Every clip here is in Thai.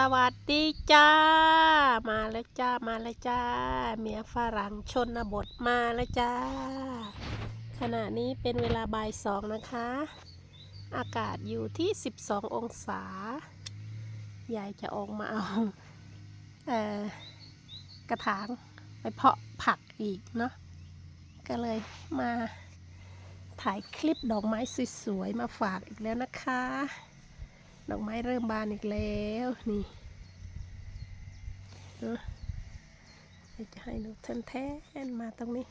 สวัสดีจ้า มาแล้วจ้า มาแล้วจ้า เมียฝรั่งชนบทมาแล้วจ้า ขณะนี้เป็นเวลาบ่ายสองนะคะ อากาศอยู่ที่ 12 องศายายจะออกมาเอาเออกระถางไปเพาะผักอีกเนาะ ก็เลยมาถ่ายคลิปดอกไม้สวยๆ มาฝากอีกแล้วนะคะ ดอกไม้เริ่มบานอีกแล้วนี่จะให้ดูแทนแทนมาตรงนี้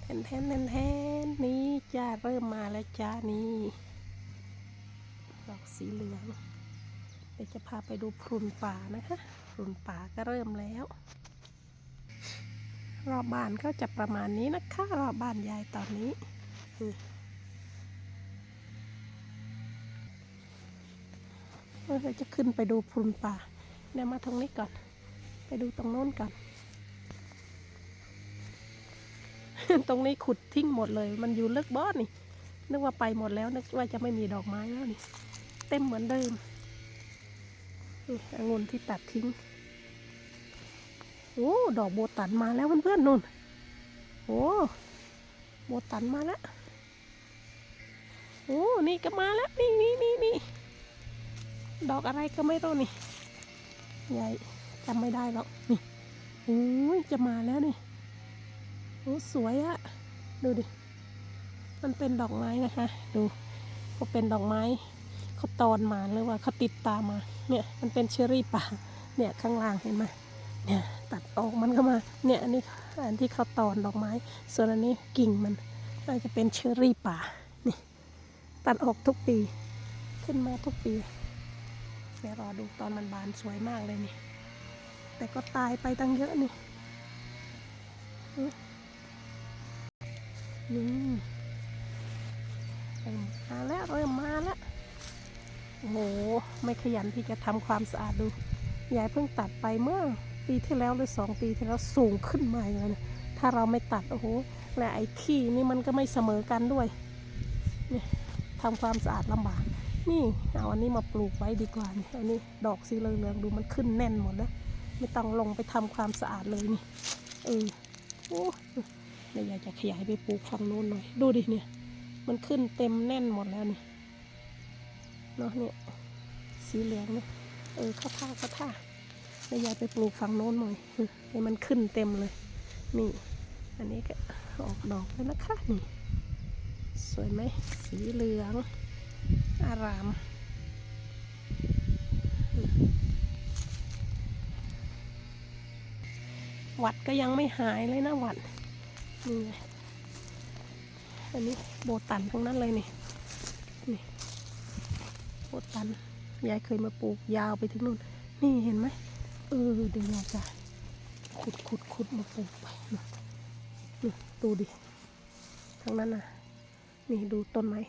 แทนแทนแทนแทนนี่จ้าเริ่มมาแล้วจ้านี่ดอกสีเหลืองเดี๋ยวจะพาไปดูพรุนป่านะคะพรุนป่าก็เริ่มแล้ว รอบบ้านก็จะประมาณนี้นะคะ รอบบ้านยายตอนนี้ เราจะขึ้นไปดูพรุนป่าเดี๋ยวมาตรงนี้ก่อน ไปดูตรงโน้นก่อน ตรงนี้ขุดทิ้งหมดเลย มันอยู่เลึกบอสนี่ นึกว่าไปหมดแล้ว นึกว่าจะไม่มีดอกไม้แล้วนี่ เต็มเหมือนเดิมองุ่นที่ตัดทิ้ง โอ้ ดอกโบตันมาแล้วเพื่อนๆนู่น โอ้ โบตันมาแล้ว โอ้ นี่ก็มาแล้ว นี่นี่นี่นี่ ดอกอะไรก็ไม่รู้นี่ใหญ่จำไม่ได้หรอกนี่โอ้ยจะมาแล้วนี่โอ้สวยอะดูดิมันเป็นดอกไม้นะคะดูก็เป็นดอกไม้เขาตอนมาหรือว่าเขาติดตามมาเนี่ยมันเป็นเชอรี่ป่าเนี่ยข้างล่างเห็นไหมเนี่ยตัดออกมันก็มาเนี่ยอันนี้อันที่เขาตอนดอกไม้ ส่วนอันนี้กิ่งมันน่าจะเป็นเชอรี่ป่านี่ตัดออกทุกปี ขึ้นมาทุกปี เดี๋ยวรอดูตอนมันบานสวยมากเลยนี่ แต่ก็ตายไปตั้งเยอะนี่นี่มาแล้วเริ่มมาแล้วโอ้โห ไม่ขยันที่จะทำความสะอาดดู ยายเพิ่งตัดไปเมื่อปีที่แล้วหรือสองปีที่แล้วสูงขึ้นมาอย่างนั้นนะถ้าเราไม่ตัดโอ้โห และไอ้ขี้นี่มันก็ไม่เสมอกันด้วยนี่ทำความสะอาดลำบาก นี่เอาอันนี้มาปลูกไว้ดีกว่านี่อันนี้ดอกสีเหลืองๆดูมันขึ้นแน่นหมดแล้วไม่ต้องลงไปทำความสะอาดเลยนี่เออโอ้เดี๋ยวอยากจะขยายไปปลูกฝั่งโน้นหน่อย ดูดิเนี่ย มันขึ้นเต็มแน่นหมดแล้วนี่เนาะเนี่ยสีเหลืองเนี่ยเออเข้าท่าเข้าท่าเดี๋ยวยายไปปลูกฝั่งโน้นหน่อยเออให้มันขึ้นเต็มเลย นี่ อันนี้ก็ออกดอกแล้วนะคะนี่สวยไหมสีเหลือง อาราม หวัดก็ยังไม่หายเลยนะหวัดนี่ไงอันนี้โบตันทั้งนั้นเลยนี่นี่โบตันยายเคยมาปลูกยาวไปถึงนู่น นี่เห็นไหมเออเดี๋ยวยายจะขุดขุดขุดมาปลูกไปนี่ดูดิทั้งนั้นน่ะ นี่ดูต้นไม้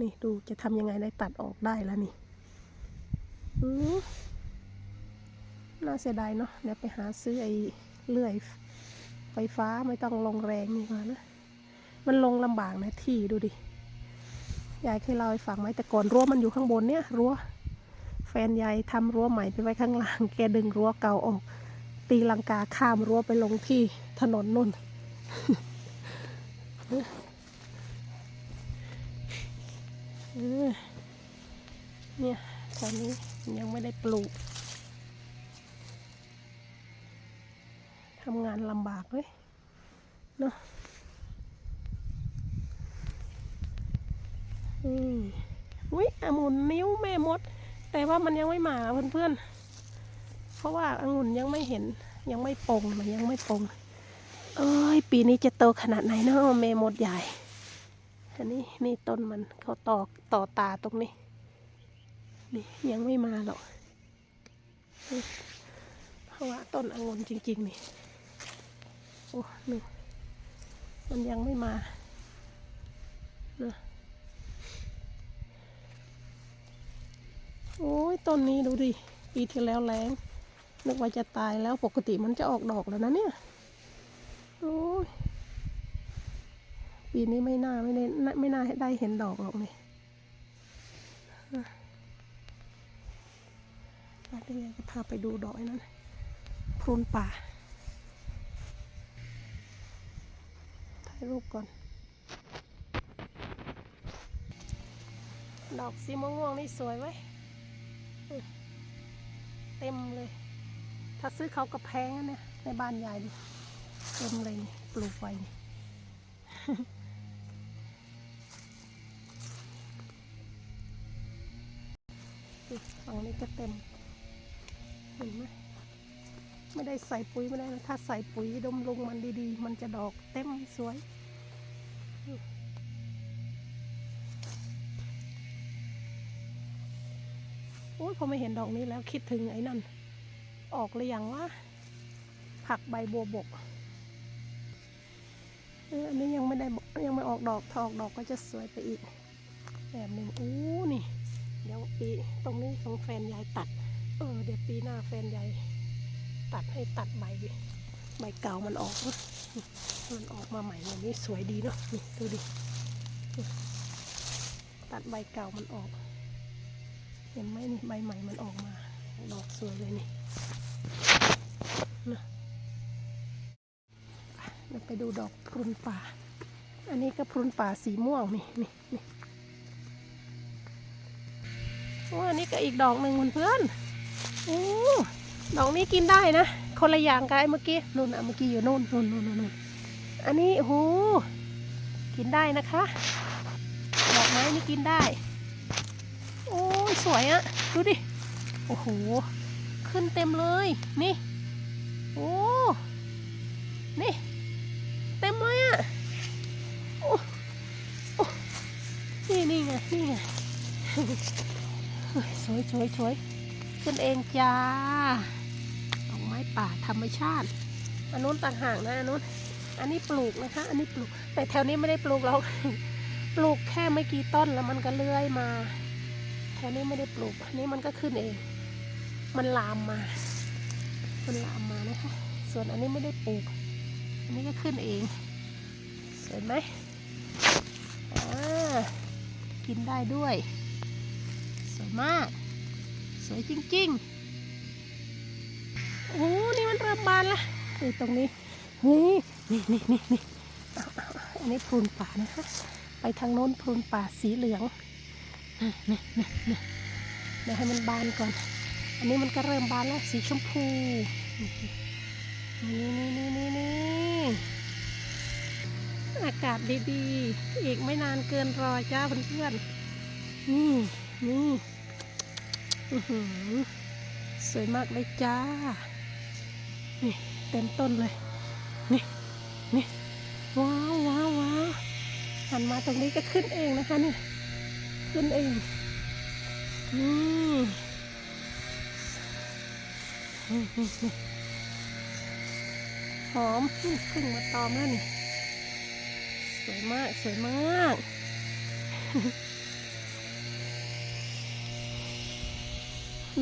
นี่ดูจะทำยังไงได้ตัดออกได้แล้วนี่น่าเสียดายเนาะเดี๋ยวไปหาซื้อไอ้เลื่อย ไฟฟ้าไม่ต้องลงแรงนี่มานะ มันลงลำบากนะที่ดูดิ ยายเคยเล่าให้ฟังไหมแต่ก่อนรั้วมันอยู่ข้างบนเนี่ยรั้ว แฟนยายทำรั้วใหม่ไปไว้ข้างล่าง แกดึงรั้วเก่าออก ตีลังกาข้ามรั้วไปลงที่ถนนนุ่น เนี่ยตอนนี้ยังไม่ได้ปลูกทำงานลำบากเลยเนาะอุ้ยองุ่นนิ้วแม่มด แต่ว่ามันยังไม่มาเพื่อนๆ เพราะว่าองุ่นยังไม่เห็นยังไม่ปงมันยังไม่ปงเอ้ย ปีนี้จะโตขนาดไหนเนาะแม่มดใหญ่ อันนี้นี่ต้นมันเขาต่อต่อตาตรงนี้ นี่ยังไม่มาหรอกเพราะว่าต้นองุ่นจริง ๆ นี่โอ้นี่มันยังไม่มานะโอ้ยต้นนี้ดูดิปีที่แล้วแรงนึกว่าจะตายแล้วปกติมันจะออกดอกแล้วนะเนี่ย โอ้ย ปีนี้ไม่น่าไม่ได้ไม่น่าได้เห็นดอกหรอกเลยมาเดี๋ยวจะพาไปดูดอกนั้นพรุนป่า ถ่ายรูปก่อน ดอกสีม่วงๆนี่สวยไว้ยอืมเต็มเลย ถ้าซื้อเขากระแพงเนี่ยในบ้านยายดิเต็มเลยปลูกไว้นี่ ฝั่งนี้ก็เต็ม เห็นไหมไม่ได้ใส่ปุ๋ยไม่ได้ถ้าใส่ปุ๋ยดมลงมันดีๆ มันจะดอกเต็มสวยโอ้ยพอไม่เห็นดอกนี้แล้วคิดถึงไอ้นั่น ออกเลยอย่างว่า ผักใบบัวบกเอออันนี้ยังไม่ได้ยังไม่ออกดอกถออกดอกก็จะสวยไปอีก แบบหนึ่งอู้นี่ เดี๋ยวปีตรงนี้ของแฟนยายตัด เออ เดี๋ยวปีหน้าแฟนยายตัดให้ตัดใบใบเก่ามันออกนะมันออกมาใหม่แบบนี้สวยดีเนาะนี่ดูดิตัดใบเก่ามันออก เห็นไหมนี่ใบใหม่มันออกมาดอกสวยเลยนี่นะเราไปดูดอกพรุนป่า อันนี้ก็พรุนป่าสีม่วงนี่นี่นี่ อันนี้ก็อีกดอกหนึ่งเพื่อนโอ้ดอกนี้กินได้นะ คนละอย่างกับไอ้เมื่อกี้นู่นอะเมื่อกี้อยู่นู่นนู่นนู่นนู่นอันนี้โอ้โหกินได้นะคะ ดอกไม้นี่กินได้ โอ้ยสวยอะดูดิ โอ้โห ขึ้นเต็มเลย นี่ โอ้ นี่ สวยสวยสวยขึ้นเองจ้าดอกไม้ป่าธรรมชาติ อันนู้นต่างหากนะอันนู้น อันนี้ปลูกนะคะ อันนี้ปลูก แต่แถวนี้ไม่ได้ปลูกเราปลูกแค่ไม่กี่ต้นแล้วมันก็เลื้อยมา แถวนี้ไม่ได้ปลูก อันนี้มันก็ขึ้นเอง มันลามมา มันลามมานะคะ ส่วนอันนี้ไม่ได้ปลูก อันนี้ก็ขึ้นเอง สวยไหมอ่ากินได้ด้วย สวยมาก สวยจริงๆ โอ้นี่มันเริ่มบานละนี่ตรงนี้ นี่นี่นี่นี่นี่อันนี้พรุนป่านะคะ ไปทางโน้นพรุนป่าสีเหลืองนี่นี่นี่เดี๋ยวให้มันบานก่อน อันนี้มันก็เริ่มบานแล้วสีชมพู นี่นี่นี่นี่นี่อากาศดีๆ อีกไม่นานเกินรอจ้าเพื่อนๆ นี่นี่ สวยมากเลยจ้า นี่เต็มต้นเลย นี่ นี่ ว้าวว้าวว้าวหันมาตรงนี้ก็ขึ้นเองนะคะนี่ ขึ้นเองนี่หอมขึ้นขึ้นมาตอมแล้วนี่ สวยมาก สวยมาก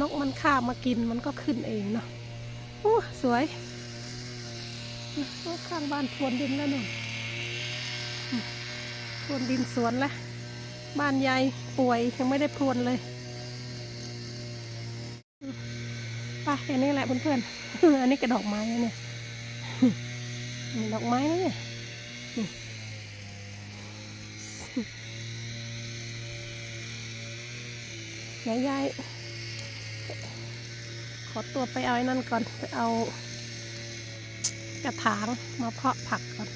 นกมันข้ามากินมันก็ขึ้นเองเนาะโอ้สวยข้างบ้านพวนดินแล้วหนุ่นพวนดินสวนละบ้านยายป่วยยังไม่ได้พรวนเลยป่ะแค่นี้แหละเพื่อนๆอันนี้กระดอกไม้เนี่ยนี่ดอกไม้นะเนี่ยนี่ยายยาย อตัวไปเอาไอ้นั่นก่อน ไปเอากระถางมาเพาะผักก่อน